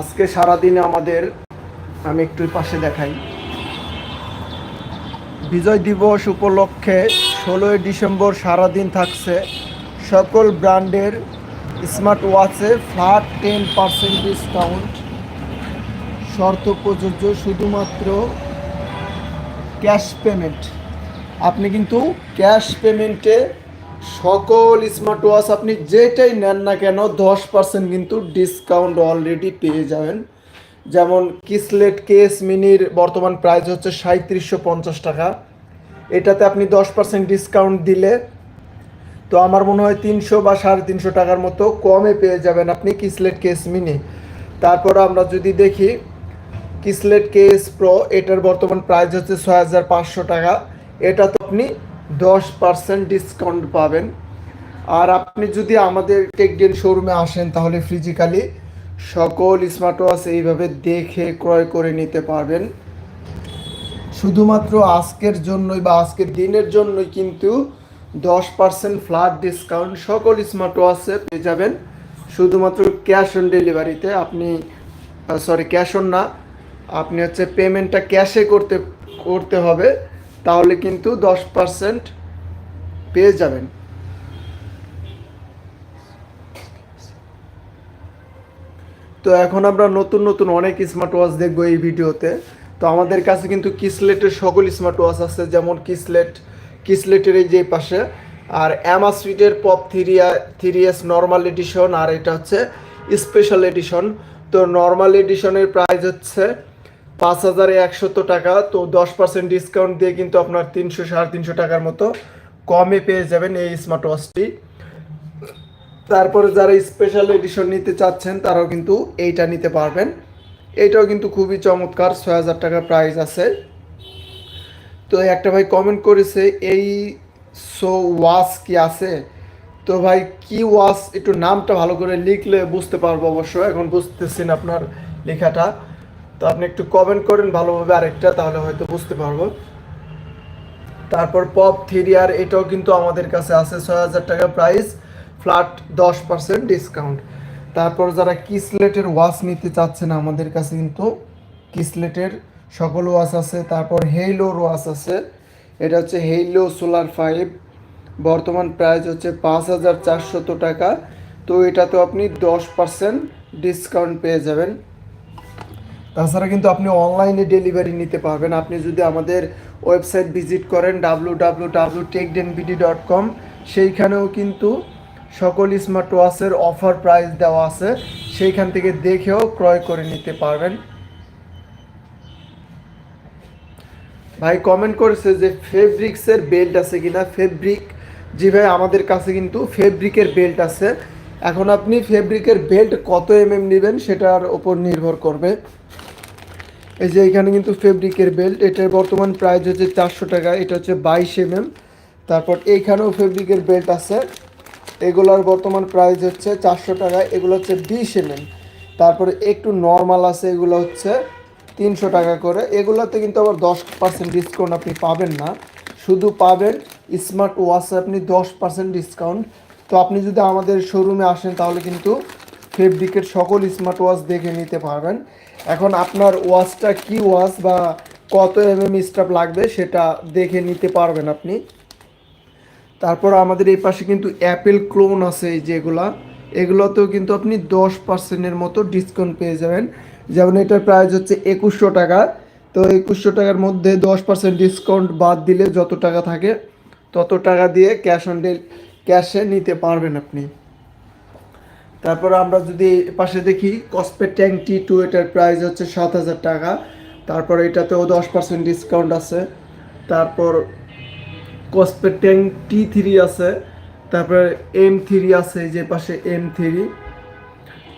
আজকে সারাদিনে আমাদের, আমি একটু পাশে দেখাই। বিজয় দিবস উপলক্ষে ষোলোই ডিসেম্বর সারাদিন থাকছে সকল ব্র্যান্ডের স্মার্ট ওয়াচে ফ্ল্যাট টেন পার্সেন্ট ডিসকাউন্ট। শর্ত প্রযোজ্য শুধুমাত্র ক্যাশ পেমেন্ট। আপনি কিন্তু ক্যাশ পেমেন্টে সকল স্মার্ট ওয়াচ আপনি যেটাই নেন না কেন, দশ পার্সেন্ট কিন্তু ডিসকাউন্ট অলরেডি পেয়ে যাবেন। যেমন কিসলেট কেস মিনির বর্তমান প্রাইস হচ্ছে সাঁত্রিশশো পঞ্চাশ টাকা। এটাতে আপনি দশ পার্সেন্ট ডিসকাউন্ট দিলে তো আমার মনে হয় তিনশো বা সাড়ে তিনশো টাকার মতো কমে পেয়ে যাবেন আপনি কিসলেট কেস মিনি তারপর আমরা যদি দেখি কিসলেট কেস প্রো এটার বর্তমান প্রাইস হচ্ছে ছয় হাজার পাঁচশো টাকা। এটা তো আপনি দশ পার্সেন্ট ডিসকাউন্ট পাবেন। আর আপনি যদি আমাদের টেকডেন শোরুমে আসেন, তাহলে ফিজিক্যালি সকল স্মার্ট ওয়াচ এইভাবে দেখে, ক্রয় করে নিতে পারবেন। শুধুমাত্র আজকের জন্যই বা আজকের দিনের জন্যই কিন্তু দশ পার্সেন্ট ফ্ল্যাট ডিসকাউন্ট সকল স্মার্ট ওয়াচে পেয়ে যাবেন। শুধুমাত্র ক্যাশ অন ডেলিভারিতে আপনি সরি ক্যাশ অন না, আপনি হচ্ছে পেমেন্টটা ক্যাশে করতে করতে হবে। তাহলে কিন্তু দশ পার্সেন্ট পেয়ে যাবেন। তো এখন আমরা নতুন নতুন অনেক স্মার্ট ওয়াচ দেখব এই ভিডিওতে। তো আমাদের কাছে কিন্তু কিসলেটের সকল স্মার্ট ওয়াচ আছে, যেমন কিসলেট কিসলেটের এই যে পাশে, আর অ্যামা সুইটের পপ থ্রিয়া থ্রি এস নর্মাল এডিশন আর এটা হচ্ছে স্পেশাল এডিশন তো নর্মাল এডিশনের প্রাইস হচ্ছে পাঁচ হাজার একশত টাকা, তো দশ পার্সেন্ট ডিসকাউন্ট দিয়ে কিন্তু আপনার তিনশো, সাড়ে তিনশো টাকার মতো কমে পেয়ে যাবেন এই স্মার্ট ওয়াচটি তারপরে যারা স্পেশাল এডিশন নিতে চাচ্ছেন, তারাও কিন্তু এইটা নিতে পারবেন। এইটাও কিন্তু খুবই চমৎকার, ছয় হাজার টাকা প্রাইস আছে। তো একটা ভাই কমেন্ট করেছে, এই সো ওয়াচ কি আছে? তো ভাই, কি ওয়াচ একটু নামটা ভালো করে লিখলে বুঝতে পারব অবশ্য, এখন বুঝতেছেন আপনার লেখাটা। তো আপনি একটু কমেন্ট করেন ভালোভাবে আরেকটা, তাহলে হয়তো বুঝতে পারব। তারপর পপ থ্রি আর এটাও কিন্তু আমাদের কাছে আছে, ছয় হাজার টাকা প্রাইস ফ্ল্যাট দশ পার্সেন্ট ডিসকাউন্ট তারপর যারা কিসলেটের ওয়াচ নিতে চাচ্ছেন আমাদের কাছে কিন্তু কিসলেটের সকল ওয়াচ আছে। তারপর হেইলোর ওয়াচ আছে। এটা হচ্ছে হেইলো সোলার ফাইভ বর্তমান প্রাইস হচ্ছে পাঁচ হাজার চারশত টাকা। তো এটাতেও আপনি দশ পার্সেন্ট ডিসকাউন্ট পেয়ে যাবেন। তাছাড়া কিন্তু আপনি অনলাইনে ডেলিভারি নিতে পারবেন। আপনি যদি আমাদের ওয়েবসাইট ভিজিট করেন W W W TechDenBD dot com সেইখানেও কিন্তু সকল স্মার্ট ওয়াচের অফার প্রাইস দেওয়া আছে। সেইখান থেকে দেখেও ক্রয় করে নিতে পারবেন। ভাই কমেন্ট করেছে যে ফেব্রিক্সের বেল্ট আছে কিনা? ফেব্রিক জি ভাই, আমাদের কাছে কিন্তু ফেব্রিকের বেল্ট আছে। এখন আপনি ফেব্রিকের বেল্ট কত এম এম নেবেন, সেটার ওপর নির্ভর করবে। এই যে এখানে কিন্তু ফেব্রিকের বেল্ট এটার বর্তমান প্রাইস হচ্ছে চারশো টাকা, এটা হচ্ছে বাইশ এম এম তারপর এইখানেও ফেব্রিকের বেল্ট আছে। এগুলোর বর্তমান প্রাইস হচ্ছে চারশো টাকা, এগুলো হচ্ছে বিশ এম তারপরে একটু নর্মাল আছে, এগুলো হচ্ছে তিনশো টাকা করে। এগুলোতে কিন্তু আবার দশ পার্সেন্ট ডিসকাউন্ট আপনি পাবেন না। শুধু পাবেন স্মার্ট ওয়াচে আপনি দশ পার্সেন্ট ডিসকাউন্ট তো আপনি যদি আমাদের শোরুমে আসেন, তাহলে কিন্তু ফেব্রিকের সকল স্মার্ট ওয়াচ দেখে নিতে পারবেন। এখন আপনার ওয়াচটা কি ওয়াচ বা কত এম এম স্টাফ লাগবে সেটা দেখে নিতে পারবেন আপনি। তারপর আমাদের এই পাশে কিন্তু অ্যাপেল ক্লোন আছে যেগুলা। এগুলোতেও কিন্তু আপনি দশ পার্সেন্টের মতো ডিসকাউন্ট পেয়ে যাবেন। যেমন এটার প্রাইস হচ্ছে একুশশো টাকা। তো একুশশো টাকার মধ্যে দশ পার্সেন্ট ডিসকাউন্ট বাদ দিলে যত টাকা থাকে তত টাকা দিয়ে ক্যাশ অন ডেল ক্যাশে নিতে পারবেন আপনি। তারপর আমরা যদি পাশে দেখি কসপেট ট্যাঙ্ক টি টু এটার প্রাইস হচ্ছে সাত হাজার টাকা। তারপর এটাতেও দশ পার্সেন্ট ডিসকাউন্ট আছে। তারপর কসপেট ট্যাঙ্ক টি থ্রি আছে। তারপরে এম থ্রি আছে যে পাশে এম থ্রি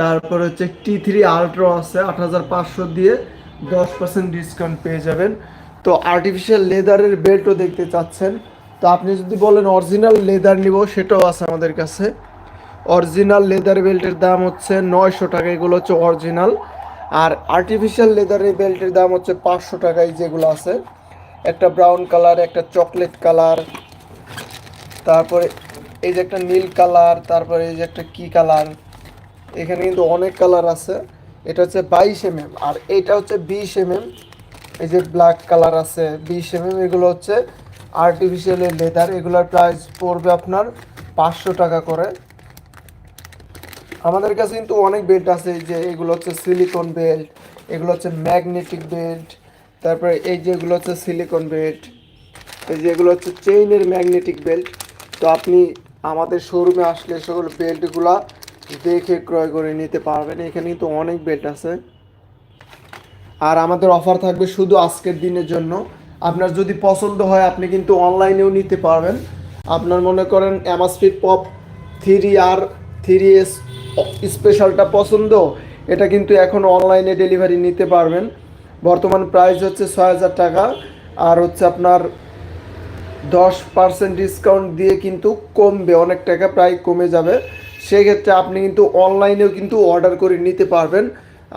তারপর হচ্ছে টি থ্রি আলট্রা আছে, আট হাজার পাঁচশো দিয়ে দশ পার্সেন্ট ডিসকাউন্ট পেয়ে যাবেন। তো আর্টিফিশিয়াল লেদারের বেল্টও দেখতে চাচ্ছেন। তো আপনি যদি বলেন অরিজিনাল লেদার নিব, সেটাও আছে আমাদের কাছে। অরিজিনাল লেদার বেল্টের দাম হচ্ছে নয়শো টাকা, এগুলো হচ্ছে অরিজিনাল। আর আর্টিফিশিয়াল লেদারের বেল্টের দাম হচ্ছে পাঁচশো টাকায় যেগুলো আছে। একটা ব্রাউন কালার একটা চকলেট কালার তারপরে এই যে একটা নীল কালার তারপরে এই যে একটা কি কালার এখানে কিন্তু অনেক কালার আছে। এটা হচ্ছে বাইশ এম এম আর এটা হচ্ছে বিশ এম এম এই যে ব্ল্যাক কালার আছে, বিশ এম এম এগুলো হচ্ছে আর্টিফিশিয়ালের লেদার, এগুলোর প্রাইস পড়বে আপনার পাঁচশো টাকা করে। আমাদের কাছে কিন্তু অনেক বেল্ট আছে, যে এগুলো হচ্ছে সিলিকন বেল্ট এগুলো হচ্ছে ম্যাগনেটিক বেল্ট তারপরে এই যেগুলো হচ্ছে সিলিকন বেল্ট এই যেগুলো হচ্ছে চেইনের ম্যাগনেটিক বেল্ট তো আপনি আমাদের শোরুমে আসলে সকল বেল্টগুলা দেখে ক্রয় করে নিতে পারবেন। এখানে কিন্তু অনেক বেল্ট আছে। আর আমাদের অফার থাকবে শুধু আজকের দিনের জন্য। আপনার যদি পছন্দ হয়, আপনি কিন্তু অনলাইনেও নিতে পারবেন। আপনার মনে করেন অ্যামাসফিট পপ থ্রি আর থ্রি এস স্পেশালটা পছন্দ, এটা কিন্তু এখন অনলাইনে ডেলিভারি নিতে পারবেন। বর্তমান প্রাইস হচ্ছে ছয় হাজার টাকা, আর হচ্ছে আপনার দশ পার্সেন্ট ডিসকাউন্ট দিয়ে কিন্তু কমবে, অনেক টাকা প্রায় কমে যাবে। সেক্ষেত্রে আপনি কিন্তু অনলাইনেও কিন্তু অর্ডার করে নিতে পারবেন।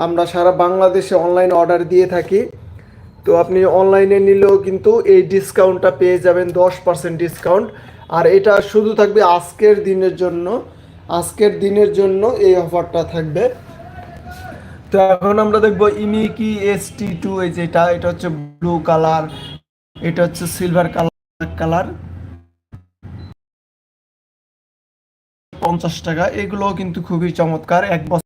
আমরা সারা বাংলাদেশে অনলাইন অর্ডার দিয়ে থাকি। তো আপনি অনলাইনে নিলেও কিন্তু এই ডিসকাউন্টটা পেয়ে যাবেন দশ পার্সেন্ট ডিসকাউন্ট আর এটা শুধু থাকবে আজকের দিনের জন্য। আজকের দিনের জন্য এই অফারটা থাকবে। তো এখন আমরা দেখব ইমিকি এস টি টু, এই যেটা এটা হচ্ছে ব্লু কালার, এটা হচ্ছে সিলভার কালার কালার। পঞ্চাশ টাকা এগুলো কিন্তু খুবই চমৎকার, এক বছর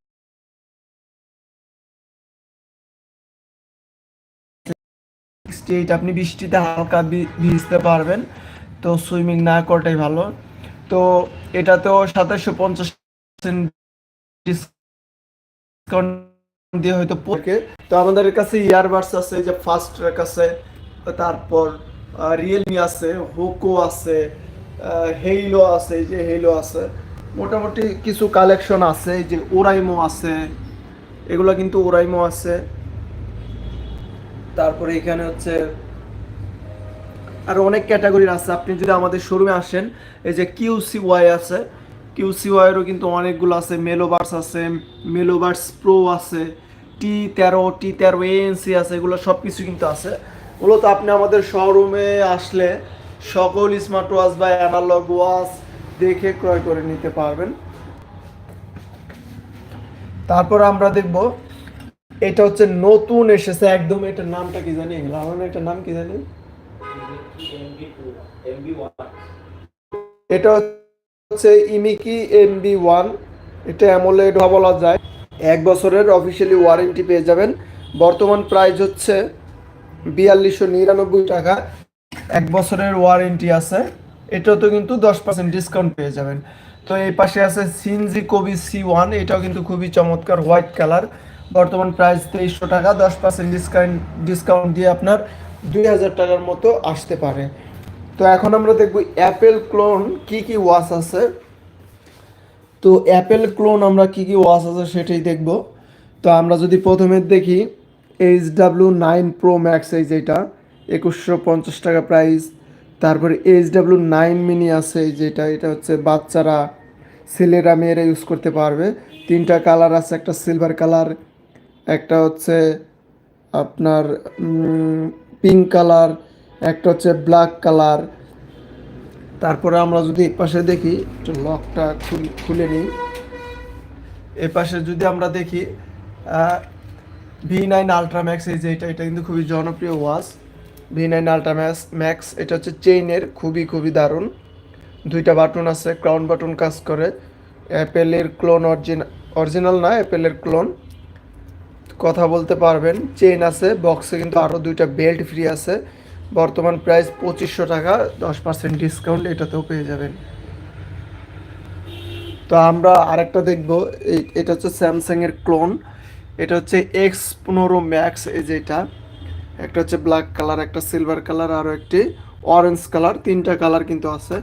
আপনি বৃষ্টিতে হালকা ভিজতে পারবেন। তো সুইমিং না করাটাই ভালো। তো এটাতেও সাতাশশো পঞ্চাশ ডিসকাউন্ট দিয়ে হয়তো পড়ে তো আমাদের কাছে ইয়ারবাডস আছে যে ফাস্ট ট্র্যাক আছে, তারপর রিয়েলমি আছে হোকো আছে হেইলো আছে যে হেইলো আছে, মোটামুটি কিছু কালেকশন আছে যে ওরাইমো আছে, এগুলো কিন্তু ওরাইমো আছে, তারপরে এখানে হচ্ছে আর অনেক ক্যাটাগরির আছে। আপনি যদি আমাদের শোরুমে আসেন, এই যে কিউসি ওয়াই আছে কিউসি ওয়াইয়েরও কিন্তু অনেকগুলো আছে। মেলোবার্স আছে মেলোবার্স প্রো আছে টি তেরো টি তেরো এএনসি আছে, এগুলো সব কিছু কিন্তু আছে। মূলত আপনি আমাদের শোরুমে আসলে সকল স্মার্ট ওয়াচ বা অ্যানালগ ওয়াচ দেখে ক্রয় করে নিতে পারবেন। তারপর আমরা দেখব, এটা হচ্ছে নতুন এসেছে। একদম এটার নামটা কি জানি? এটার নাম কি জানি? এটা হচ্ছে ইমিকি এমবি ওয়ান। এটা অ্যামোলেড বলা যায়। এক বছরের অফিসিয়ালি ওয়ারেন্টি পেয়ে যাবেন। বর্তমান প্রাইস হচ্ছে বিয়াল্লিশশো নিরানব্বই টাকা। এক বছরের ওয়ারেন্টি আছে। এটাও তো কিন্তু দশ পার্সেন্ট ডিসকাউন্ট পেয়ে যাবেন। তো এই পাশে আছে সিনজি কবি সি ওয়ান। এটাও কিন্তু খুবই চমৎকার হোয়াইট কালার বর্তমান প্রাইস তেইশশো টাকা, দশ পার্সেন্ট ডিসকাউন্ট ডিসকাউন্ট দিয়ে আপনার দুই হাজার টাকার মতো আসতে পারে। তো এখন আমরা দেখব অ্যাপেল ক্লোন কি কি ওয়াচ আছে। তো অ্যাপেল ক্লোন আমরা কি কি ওয়াচ আছে সেটাই দেখব। তো আমরা যদি প্রথমে দেখি H W nine pro max এই যেটা, একুশশো পঞ্চাশ টাকা প্রাইস তারপরে এইচ ডাব্লিউ নাইন মিনি আছে এই যেটা, এটা হচ্ছে বাচ্চারা ছেলেরা মেয়েরা ইউজ করতে পারবে। তিনটা কালার আছে, একটা সিলভার কালার একটা হচ্ছে আপনার পিঙ্ক কালার, একটা হচ্ছে ব্ল্যাক কালার। তারপরে আমরা যদি পাশে দেখি, একটু লকটা খুল- নিই। এ পাশে যদি আমরা দেখি ভি নাইন আলট্রা ম্যাক্স, এই যে এটা এটা কিন্তু খুবই জনপ্রিয় watch. V nine ultra max max, এটা হচ্ছে চেইনের, খুবই খুবই দারুণ। দুইটা বাটন আছে, ক্রাউন বাটন কাজ করে। অ্যাপেলের ক্লোন অরিজিনাল অরিজিনাল না, অ্যাপেলের ক্লোন। কথা বলতে পারবেন। চেইন আছে বক্সে কিন্তু আরও দুইটা বেল্ট ফ্রি আছে। বর্তমান প্রাইস পঁচিশশো টাকা, দশ পার্সেন্ট ডিসকাউন্ট এটাতেও পেয়ে যাবেন। তো আমরা আরেকটা দেখব, এই এটা হচ্ছে স্যামসাংয়ের ক্লোন এটা হচ্ছে এক্স পনেরো ম্যাক্স এই যেটা একটা হচ্ছে ব্ল্যাক কালার একটা সিলভার কালার আরও একটি অরেঞ্জ কালার তিনটা কালার কিন্তু আছে।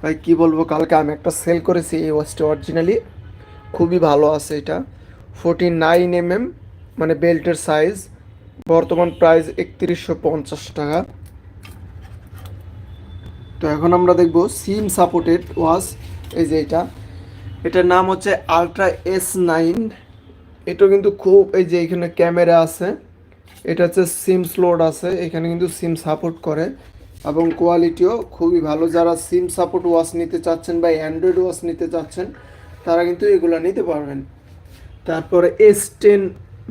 ভাই, কি বলব, কালকে আমি একটা সেল করেছি, এই ওয়াচটা অরিজিনালি খুবই ভালো আছে এটা। ফোর্টি নাইন এম এম মানে বেল্টের সাইজ, বর্তমান প্রাইস একত্রিশশো পঞ্চাশ টাকা। তো এখন আমরা দেখব সিম সাপোর্টেড ওয়াচ, এই যে এটা। এটার নাম হচ্ছে আলট্রা এস নাইন। এটাও কিন্তু খুব, এই যে এখানে ক্যামেরা আছে, এটা হচ্ছে সিম স্লোড আছে, এখানে কিন্তু সিম সাপোর্ট করে। এবং কোয়ালিটিও খুবই ভালো, যারা সিম সাপোর্ট ওয়াচ নিতে চাচ্ছেন বা অ্যান্ড্রয়েড ওয়াচ নিতে চাচ্ছেন, তারা কিন্তু এগুলো নিতে পারবেন। তারপরে এস টেন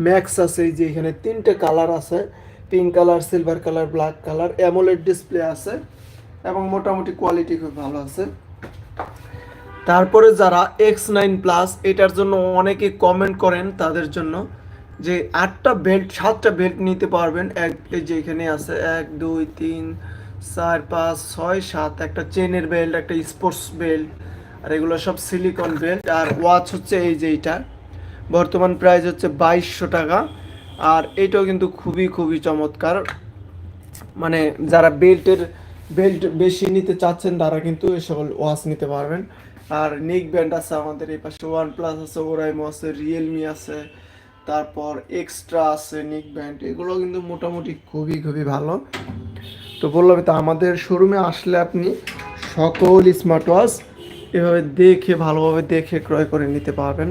ম্যাক্স আছে এই যে এখানে তিনটে কালার আছে, pink colour, silver colour, black colour, AMOLED display আছে এবং মোটামুটি কোয়ালিটি খুব ভালো আছে। তারপরে যারা এক্স নাইন প্লাস এটার জন্য অনেকে কমেন্ট করেন তাদের জন্য যে আটটা বেল্ট সাতটা বেল্ট নিতে পারবেন। এক যে এখানে আছে এক, দুই, তিন, চার, পাঁচ, ছয়, সাত, একটা চেনের বেল্ট একটা স্পোর্টস বেল্ট আর এগুলো সব সিলিকন বেল্ট আর ওয়াচ হচ্ছে এই যে এইটা। বর্তমান প্রাইস হচ্ছে বাইশশো টাকা। আর এটাও কিন্তু খুবই খুবই চমৎকার। মানে যারা বেল্টের বেল্ট বেশি নিতে চাচ্ছেন, তারা কিন্তু এই সকল ওয়াচ নিতে পারবেন। আর নিক ব্যান্ড আছে আমাদের এই পাশে ওয়ান প্লাস আছে ওরাইমো আছে রিয়েলমি আছে, তারপর এক্সট্রা আছে নিক ব্যান্ড এগুলো কিন্তু মোটামুটি খুবই খুবই ভালো। তো বললাম তো আমাদের শোরুমে আসলে আপনি সকল স্মার্ট ওয়াচ এভাবে দেখে, ভালোভাবে দেখে ক্রয় করে নিতে পারবেন।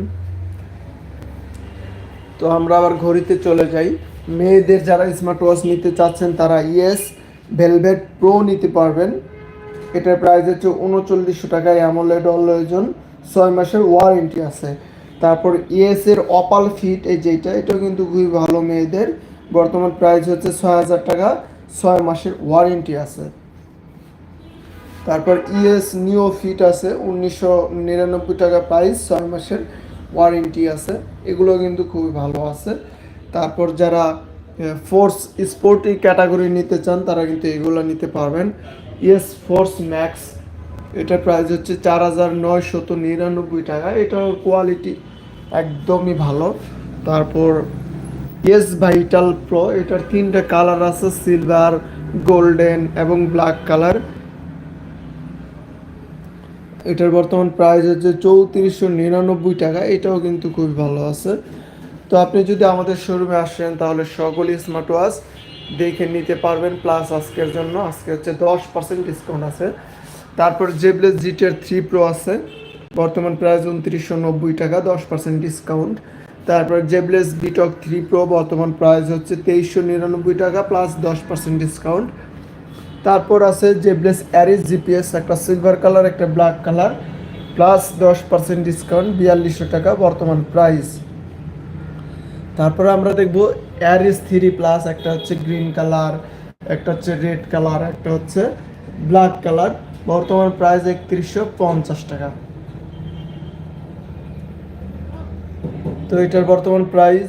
তো আমরা আবার ঘড়িতে চলে যাই। মেয়েদের যারা স্মার্ট ওয়াচ নিতে চাচ্ছেন, তারা ইয়েস ভেলভেট প্রো নিতে পারবেন। এটার প্রাইস হচ্ছে উনচল্লিশশো টাকায় অ্যামোলেড অলয়োজন ছয় মাসের ওয়ারেন্টি আছে। তারপর ইয়েস এর অপাল ফিট এই যেটা এটাও কিন্তু খুবই ভালো মেয়েদের। বর্তমান প্রাইস হচ্ছে ছয় হাজার টাকা, ছয় মাসের ওয়ারেন্টি আছে। তারপর ইএস নিও ফিট আছে, উনিশশো নিরানব্বই টাকা প্রাইস ছয় মাসের ওয়ারেন্টি আছে, এগুলো কিন্তু খুবই ভালো আছে। তারপর যারা ফোর্স স্পোর্টি ক্যাটাগরি নিতে চান, তারা কিন্তু এগুলো নিতে পারবেন। ইয়েস ফোর্স ম্যাক্স এটার প্রাইস হচ্ছে চার হাজার নিরানব্বই টাকা। এটার কোয়ালিটি একদমই ভালো। তারপর ইয়েস ভাইটাল প্রো এটার তিনটা কালার আছে সিলভার গোল্ডেন এবং ব্ল্যাক কালার এটার বর্তমান প্রাইস হচ্ছে চৌত্রিশশো নিরানব্বই টাকা, এটাও কিন্তু খুবই ভালো আছে। তো আপনি যদি আমাদের শোরুমে আসেন, তাহলে সকলই স্মার্ট ওয়াচ দেখে নিতে পারবেন প্লাস আজকের জন্য, আজকে হচ্ছে দশ পার্সেন্ট ডিসকাউন্ট আছে। তারপর জেবলেস জিটের থ্রি প্রো আছে, বর্তমান প্রাইস উনত্রিশশো নব্বই টাকা, দশ পার্সেন্ট ডিসকাউন্ট তারপর জেবলেস বিটক থ্রি প্রো বর্তমান প্রাইস হচ্ছে তেইশশো নিরানব্বই টাকা প্লাস দশ পার্সেন্ট ডিসকাউন্ট তারপর আছে জেবলেস অ্যারিস জিপিএস একটা সিলভার কালার একটা ব্ল্যাক কালার প্লাস দশ পার্সেন্ট ডিসকাউন্ট বিয়াল্লিশশো টাকা বর্তমান প্রাইস তারপরে আমরা দেখব অ্যারিস থ্রি প্লাস একটা হচ্ছে গ্রিন কালার একটা হচ্ছে রেড কালার একটা হচ্ছে ব্ল্যাক কালার বর্তমান প্রাইস একত্রিশশো পঞ্চাশ টাকা। তো এটার বর্তমান প্রাইস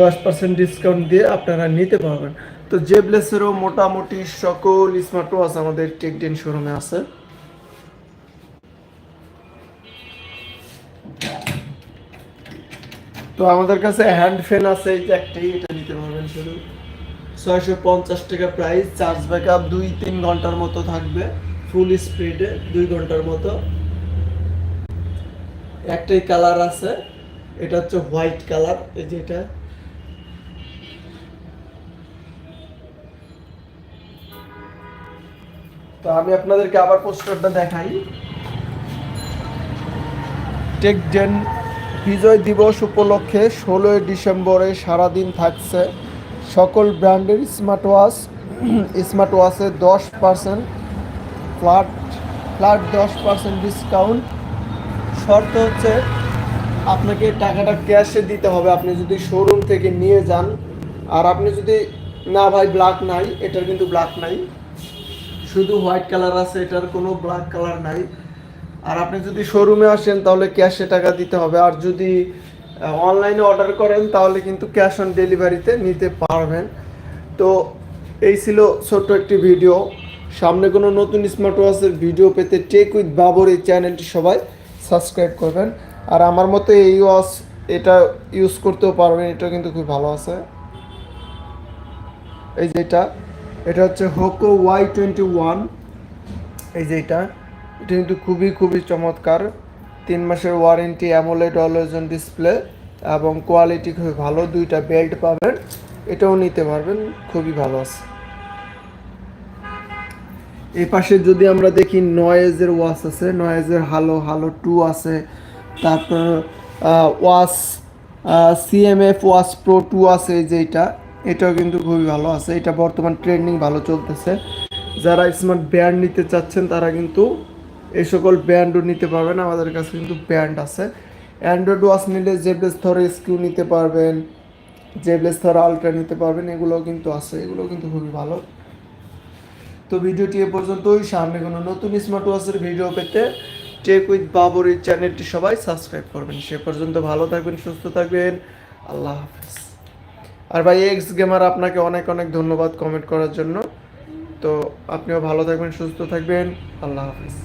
দশ পার্সেন্ট ডিসকাউন্ট দিয়ে আপনারা নিতে পারবেন। তো জেবলেসেরও মোটামুটি সকল স্মার্ট ওয়াচ আমাদের টেকডেন শোরুমে আছে। তো আমাদের কাছে হ্যান্ড ফ্যান আছে, এই যে একটাই, এটা নিতে পারবেন শুধু। ছয়শো পঞ্চাশ টাকা প্রাইস চার্জ ব্যাকআপ দুই তিন ঘণ্টার মতো থাকবে ফুল স্পিডে দুই ঘণ্টার মতো। একটাই কালার আছে, এটা হচ্ছে হোয়াইট কালার এই যেটা তো আমি আপনাদেরকে আবার পোস্টারটা দেখাই। টেক জেন বিজয় দিবস উপলক্ষে ষোলোই ডিসেম্বরে সারাদিন থাকছে। সকল ব্র্যান্ডের স্মার্ট ওয়াচ স্মার্ট ওয়াচে দশ পার্সেন্ট ফ্ল্যাট ফ্ল্যাট দশ পার্সেন্ট ডিসকাউন্ট শর্ত হচ্ছে আপনাকে টাকাটা ক্যাশে দিতে হবে। আপনি যদি শোরুম থেকে নিয়ে যান, আর আপনি যদি, না ভাই ব্ল্যাক নাই, এটার কিন্তু ব্ল্যাক নাই। শুধু হোয়াইট কালার আছে, এটার কোনো ব্ল্যাক কালার নাই। আর আপনি যদি শোরুমে আসেন, তাহলে ক্যাশে টাকা দিতে হবে। আর যদি অনলাইনে অর্ডার করেন, তাহলে কিন্তু ক্যাশ অন ডেলিভারিতে নিতে পারবেন। তো এই ছিল ছোট্ট একটি ভিডিও। সামনে কোনো নতুন স্মার্ট ওয়াচের ভিডিও পেতে টেক উইথ বাবর এই চ্যানেলটি সবাই সাবস্ক্রাইব করবেন। আর আমার মতে এই ওয়াচ এটা ইউজ করতেও পারবেন এটা কিন্তু খুব ভালো আছে। এই যেটা এটা হচ্ছে হোকো ওয়াই টোয়েন্টি ওয়ান এই যে এটা এটা কিন্তু খুবই খুবই চমৎকার। তিন মাসের warranty AMOLED always on display এবং কোয়ালিটি খুবই ভালো, দুইটা বেল্ট পাবেন। এটাও নিতে পারবেন, খুবই ভালো আছে। এই পাশে যদি আমরা দেখি নয়েজের ওয়াচ আছে নয়েজের হালো হালো টু আছে। তারপর watch CMF watch pro two আছে যেটা এটাও কিন্তু খুবই ভালো আছে। এটা বর্তমান ট্রেন্ডিং ভালো চলতেছে। যারা স্মার্ট ব্যান্ড নিতে চাচ্ছেন, তারা কিন্তু এই সকল ব্যান্ডও নিতে পারবেন। আমাদের কাছে কিন্তু ব্যান্ড আছে। অ্যান্ড্রয়েড ওয়াচ নিলে জেবলেস ধরে স্কিউ নিতে পারবেন জেবলেস থারা আলট্রা নিতে পারবেন, এগুলোও কিন্তু আছে। এগুলো কিন্তু খুবই ভালো। তো ভিডিওটি এ পর্যন্তই। সামনে কোনো নতুন স্মার্ট ওয়াচের ভিডিও পেতে টেক উইথ বাবর এই চ্যানেলটি সবাই সাবস্ক্রাইব করবেন। সে পর্যন্ত ভালো থাকবেন, সুস্থ থাকবেন। আল্লাহ হাফিজ। আর ভাই এক্স গেমার আপনাকে অনেক অনেক ধন্যবাদ কমেন্ট করার জন্য। তো আপনিও ভালো থাকবেন, সুস্থ থাকবেন। আল্লাহ হাফিজ।